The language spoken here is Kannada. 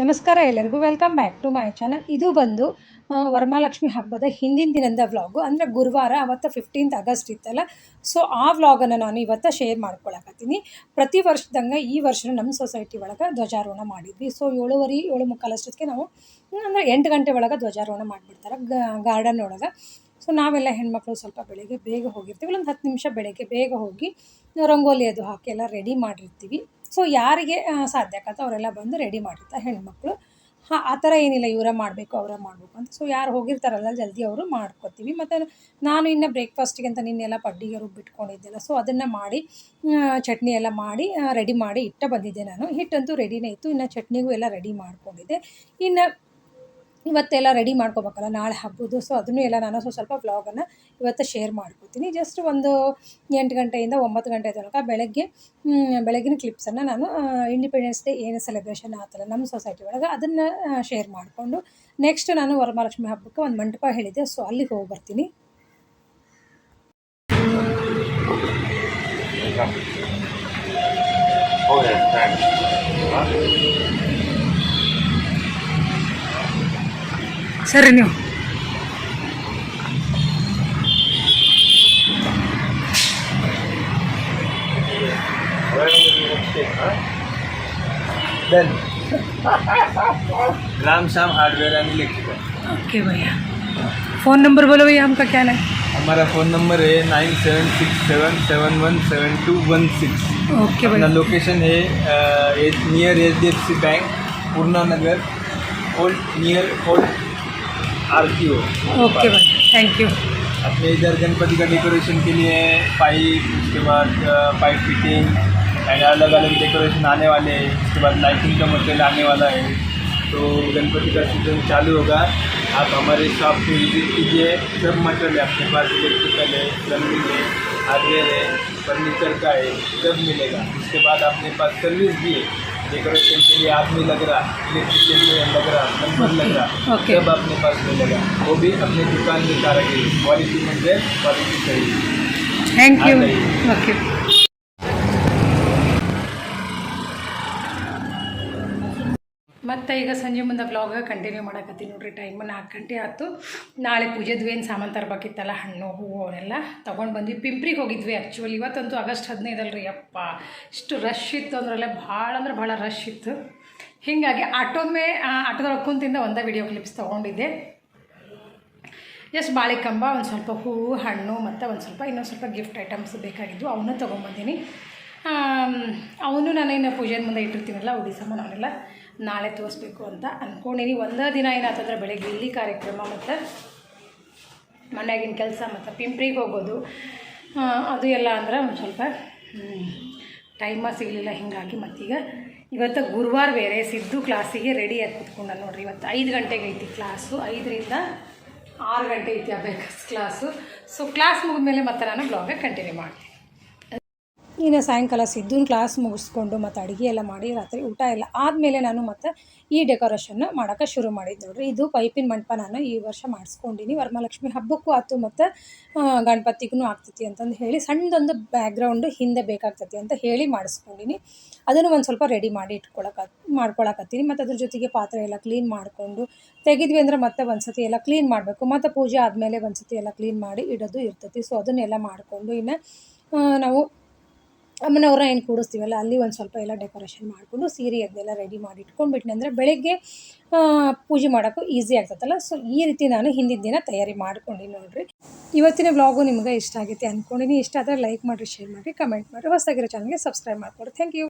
ನಮಸ್ಕಾರ, ಎಲ್ಲರಿಗೂ welcome back to my channel. ಇದು ಬಂದು ವರಮಹಾಲಕ್ಷ್ಮಿ ಹಬ್ಬದ ಹಿಂದಿನ ದಿನದ ವ್ಲಾಗು ಅಂದರೆ ಗುರುವಾರ, ಅವತ್ತು ಫಿಫ್ಟೀನ್ತ್ ಆಗಸ್ಟ್ ಇತ್ತಲ್ಲ. ಸೊ ಆ ವ್ಲಾಗನ್ನು ನಾನು ಇವತ್ತು ಶೇರ್ ಮಾಡ್ಕೊಳಕತ್ತೀನಿ. ಪ್ರತಿ ವರ್ಷದಂಗೆ ಈ ವರ್ಷ ನಮ್ಮ ಸೊಸೈಟಿ ಒಳಗೆ ಧ್ವಜಾರೋಹಣ ಮಾಡಿದ್ವಿ. ಸೊ ಏಳುವರೆ, ಏಳು ಮುಕ್ಕಾಲಷ್ಟೊತ್ತಿಗೆ ನಾವು, ಅಂದರೆ ಎಂಟು ಗಂಟೆ ಒಳಗೆ ಧ್ವಜಾರೋಹಣ ಮಾಡಿಬಿಡ್ತಾರೆ ಗಾರ್ಡನ್ ಒಳಗೆ. ಸೊ ನಾವೆಲ್ಲ ಹೆಣ್ಮಕ್ಳು ಸ್ವಲ್ಪ ಬೆಳಗ್ಗೆ ಬೇಗ ಹೋಗಿರ್ತೀವಿ. ಒಂದು ಹತ್ತು ನಿಮಿಷ ಬೆಳಗ್ಗೆ ಬೇಗ ಹೋಗಿ, ರಂಗೋಲಿ ಅದು ಹಾಕಿ ಎಲ್ಲ ರೆಡಿ ಮಾಡಿರ್ತೀವಿ. ಸೊ ಯಾರಿಗೆ ಸಾಧ್ಯ ಆಗತ್ತೋ ಅವರೆಲ್ಲ ಬಂದು ರೆಡಿ ಮಾಡಿರ್ತಾರೆ ಹೆಣ್ಮಕ್ಳು. ಹಾಂ, ಆ ಥರ ಏನಿಲ್ಲ, ಇವರೇ ಮಾಡಬೇಕು, ಅವರೇ ಮಾಡಬೇಕು ಅಂತ. ಸೊ ಯಾರು ಹೋಗಿರ್ತಾರಲ್ಲ ಜಲ್ದಿ ಅವರು ಮಾಡ್ಕೊತೀವಿ. ಮತ್ತು ನಾನು ಇನ್ನು ಬ್ರೇಕ್ಫಾಸ್ಟಿಗೆ ಅಂತ ನಿನ್ನೆಲ್ಲ ಪಡ್ಡಿಗೆ ರುಬ್ಬಿಟ್ಕೊಂಡಿದ್ದೆಲ್ಲ ಸೊ ಅದನ್ನು ಮಾಡಿ ಚಟ್ನಿ ಎಲ್ಲ ಮಾಡಿ ರೆಡಿ ಮಾಡಿ ಇಟ್ಟ ಬಂದಿದ್ದೆ ನಾನು. ಹಿಟ್ಟಂತೂ ರೆಡಿನೇ ಇತ್ತು. ಇನ್ನು ಚಟ್ನಿಗೂ ಎಲ್ಲ ರೆಡಿ ಮಾಡ್ಕೊಂಡಿದ್ದೆ. ಇನ್ನು ಇವತ್ತೆಲ್ಲ ರೆಡಿ ಮಾಡ್ಕೊಬೇಕಲ್ಲ, ನಾಳೆ ಹಬ್ಬದ್ದು ಸೊ ಅದನ್ನು ಎಲ್ಲ ನಾನು ಸ್ವಲ್ಪ ಸ್ವಲ್ಪ ವ್ಲಾಗನ್ನು ಇವತ್ತು ಶೇರ್ ಮಾಡ್ಕೊತೀನಿ. ಜಸ್ಟ್ ಒಂದು ಎಂಟು ಗಂಟೆಯಿಂದ ಒಂಬತ್ತು ಗಂಟೆ ತನಕ ಬೆಳಗ್ಗೆ ಬೆಳಗಿನ ಕ್ಲಿಪ್ಸನ್ನು ನಾನು ಇಂಡಿಪೆಂಡೆನ್ಸ್ ಡೇ ಏನು ಸೆಲೆಬ್ರೇಷನ್ ಆತಲ್ಲ ನಮ್ಮ ಸೊಸೈಟಿ ಒಳಗೆ ಅದನ್ನು ಶೇರ್ ಮಾಡಿಕೊಂಡು ನೆಕ್ಸ್ಟ್ ನಾನು ವರಮಹಾಲಕ್ಷ್ಮಿ ಹಬ್ಬಕ್ಕೆ ಒಂದು ಮಂಟಪ ಹೇಳಿದ್ದೆ. ಸೊ ಅಲ್ಲಿಗೆ ಹೋಗಿ ಬರ್ತೀನಿ. ಓಕೆ ಸರಿ ನೀವು done Ram Shyam hardware and electrical okay भैया फ़ोन नंबर बोलो भैया आपका क्या है हमारा फ़ोन नंबर है nine seven six seven seven one seven two one six okay अपना भैया लोकेशन है near H D F C bank Purna Nagar old near old are हो ओके भैया थैंक यू अपने इधर गणपति का डेकोरेशन के लिए पाइप उसके बाद पाइप फिटिंग एंड अलग अलग डेकोरेशन आने वाले हैं। उसके बाद लाइटिंग का मटेरियल आने वाला है। तो गणपति का सीज़न चालू होगा। आप हमारे शॉप पे विज़िट कीजिए। सब मटेरियल है अपने पास। इलेक्ट्रिकल है प्लम्बिंग है हार्डवेयर है फर्नीचर का है सब मिलेगा। उसके बाद अपने पास सर्विस भी है डेकोरेशन के लिए आदमी लग रहा इलेक्ट्रिक के लिए लग रहा नंबर लग रहा okay. जब अपने पास मिलेगा वो भी अपने दुकान में कारागिरी क्वालिटी मंदिर क्वालिटी चाहिए थैंक यू ओके ಮತ್ತು ಈಗ ಸಂಜೆ ಮುಂದೆ ಬ್ಲಾಗ ಕಂಟಿನ್ಯೂ ಮಾಡಕತ್ತೀನಿ ನೋಡ್ರಿ ಟೈಮ್ ನಾಲ್ಕು ಗಂಟೆ ಆಯ್ತು. ನಾಳೆ ಪೂಜೆದ್ವಿ ಏನು ಸಾಮಾನು ತರಬೇಕಿತ್ತಲ್ಲ, ಹಣ್ಣು, ಹೂವು ಅವನ್ನೆಲ್ಲ ತೊಗೊಂಡು ಬಂದ್ವಿ. ಪಿಂಪ್ರಿಗೆ ಹೋಗಿದ್ವಿ ಆ್ಯಕ್ಚುಲಿ ಇವತ್ತಂತೂ ಆಗಸ್ಟ್ ಹದಿನೈದಲ್ರಿ ಯಪ್ಪ. ಇಷ್ಟು ರಶ್ ಇತ್ತು ಅಂದ್ರಲ್ಲ ಭಾಳ ಅಂದ್ರೆ ಭಾಳ ರಶ್ ಇತ್ತು. ಹೀಗಾಗಿ ಆಟೋದ ಮೇ ಆಟೋದೊಳಗೆ ಕುಂತಿಂದ ಒಂದೇ ವಿಡಿಯೋ ಕ್ಲಿಪ್ಸ್ ತೊಗೊಂಡಿದ್ದೆ. ಬಾಳೆ ಕಂಬ ಒಂದು ಸ್ವಲ್ಪ ಹೂವು, ಹಣ್ಣು, ಮತ್ತು ಒಂದು ಸ್ವಲ್ಪ ಇನ್ನೊಂದು ಸ್ವಲ್ಪ ಗಿಫ್ಟ್ ಐಟಮ್ಸ್ ಬೇಕಾಗಿದ್ದು ಅವನ್ನ ತೊಗೊಂಬಂದೀನಿ ಅವನು ನಾನು ಇನ್ನು ಪೂಜೆ ಮುಂದೆ ಇಟ್ಟಿರ್ತೀನಲ್ಲ ಉಡಿ ಸಾಮಾನು ಅವನ್ನೆಲ್ಲ ನಾಳೆ ತೋರಿಸ್ಬೇಕು ಅಂತ ಅಂದ್ಕೊಂಡಿನಿ ಒಂದೇ ದಿನ ಏನಾಯ್ತಂದ್ರೆ ಬೆಳಗ್ಗೆ ಇಲ್ಲಿ ಕಾರ್ಯಕ್ರಮ ಮತ್ತು ಮನೆಯಾಗಿನ ಕೆಲಸ ಮತ್ತು ಪಿಂಪ್ರಿಗೆ ಹೋಗೋದು. ಅದು ಎಲ್ಲ ಅಂದ್ರೆ ಒಂದು ಸ್ವಲ್ಪ ಟೈಮ ಸಿಗಲಿಲ್ಲ ಹೀಗಾಗಿ ಮತ್ತೀಗ ಇವತ್ತು ಗುರುವಾರ ಬೇರೆ ಸಿದ್ದು ಕ್ಲಾಸಿಗೆ ರೆಡಿ ಆಗಿ ಕೂತ್ಕೊಂಡ ನೋಡ್ರಿ. ಇವತ್ತು ಐದು ಗಂಟೆಗೆ ಐತಿ ಕ್ಲಾಸು ಐದರಿಂದ ಆರು ಗಂಟೆ ಐತಿ ಅಬೇಕಸ್ ಕ್ಲಾಸು ಸೊ ಕ್ಲಾಸ್ ಮುಗಿದ್ಮೇಲೆ ಮತ್ತೆ ನಾನು ಬ್ಲಾಗ ಕಂಟಿನ್ಯೂ ಮಾಡ್ತೀನಿ. ಇನ್ನು ಸಾಯಂಕಾಲ ಸಿದ್ದುನ ಕ್ಲಾಸ್ ಮುಗಿಸ್ಕೊಂಡು ಮತ್ತು ಅಡುಗೆ ಎಲ್ಲ ಮಾಡಿ ರಾತ್ರಿ ಊಟ ಎಲ್ಲ ಆದಮೇಲೆ ನಾನು ಮತ್ತು ಈ ಡೆಕೋರೇಷನ್ನ ಮಾಡೋಕ್ಕೆ ಶುರು ಮಾಡಿದ್ದು. ನೋಡ್ರಿ, ಇದು ಪೈಪಿನ ಮಂಟಪ ನಾನು ಈ ವರ್ಷ ಮಾಡಿಸ್ಕೊಂಡಿನಿ ವರಮಹಾಲಕ್ಷ್ಮಿ ಹಬ್ಬಕ್ಕೂ ಆಯ್ತು ಮತ್ತು ಗಣಪತಿಗೂ ಆಗ್ತೈತಿ ಅಂತಂದು ಹೇಳಿ ಸಣ್ಣದೊಂದು ಬ್ಯಾಕ್ಗ್ರೌಂಡು ಹಿಂದೆ ಬೇಕಾಗ್ತೈತಿ ಅಂತ ಹೇಳಿ ಮಾಡಿಸ್ಕೊಂಡಿನಿ ಅದನ್ನು ಒಂದು ಸ್ವಲ್ಪ ರೆಡಿ ಮಾಡಿ ಇಟ್ಕೊಳಕ್ಕೆ ಮಾಡ್ಕೊಳಕತ್ತೀನಿ. ಮತ್ತು ಅದ್ರ ಜೊತೆಗೆ ಪಾತ್ರೆ ಎಲ್ಲ ಕ್ಲೀನ್ ಮಾಡಿಕೊಂಡು, ತೆಗೆದ್ವಿ ಅಂದರೆ ಮತ್ತೆ ಒಂದು ಸತಿ ಎಲ್ಲ ಕ್ಲೀನ್ ಮಾಡಬೇಕು. ಮತ್ತು ಪೂಜೆ ಆದಮೇಲೆ ಒಂದು ಸತಿ ಎಲ್ಲ ಕ್ಲೀನ್ ಮಾಡಿ ಇಡೋದು ಇರ್ತೈತಿ. ಸೊ ಅದನ್ನೆಲ್ಲ ಮಾಡಿಕೊಂಡು ಇನ್ನು ನಾವು ಅಮ್ಮನವ್ರನ್ನ ಏನು ಕೂಡಿಸ್ತೀವಲ್ಲ, ಅಲ್ಲಿ ಒಂದು ಸ್ವಲ್ಪ ಎಲ್ಲ ಡೆಕೋರೇಷನ್ ಮಾಡಿಕೊಂಡು ಸೀರೆ ಅದನ್ನೆಲ್ಲ ರೆಡಿ ಮಾಡಿ ಇಟ್ಕೊಂಡ್ಬಿಟ್ನಿ ಅಂದರೆ ಬೆಳಗ್ಗೆ ಪೂಜೆ ಮಾಡೋಕ್ಕೂ ಈಸಿ ಆಗ್ತದಲ್ಲ ಸೊ ಈ ರೀತಿ ನಾನು ಹಿಂದಿನ ದಿನ ತಯಾರಿ ಮಾಡ್ಕೊಂಡಿನಿ ನೋಡಿರಿ. ಇವತ್ತಿನ ವ್ಲಾಗು ನಿಮ್ಗೆ ಇಷ್ಟ ಆಗೈತೆ ಅಂದ್ಕೊಂಡಿನಿ ಇಷ್ಟ ಆದರೆ ಲೈಕ್ ಮಾಡಿರಿ ಶೇರ್ ಮಾಡಿರಿ ಕಮೆಂಟ್ ಮಾಡಿರಿ. ಹೊಸದಾಗಿರೋ ಚಾನಲ್ಗೆ ಸಬ್ಸ್ಕ್ರೈಬ್ ಮಾಡ್ಕೊಡಿ. Thank you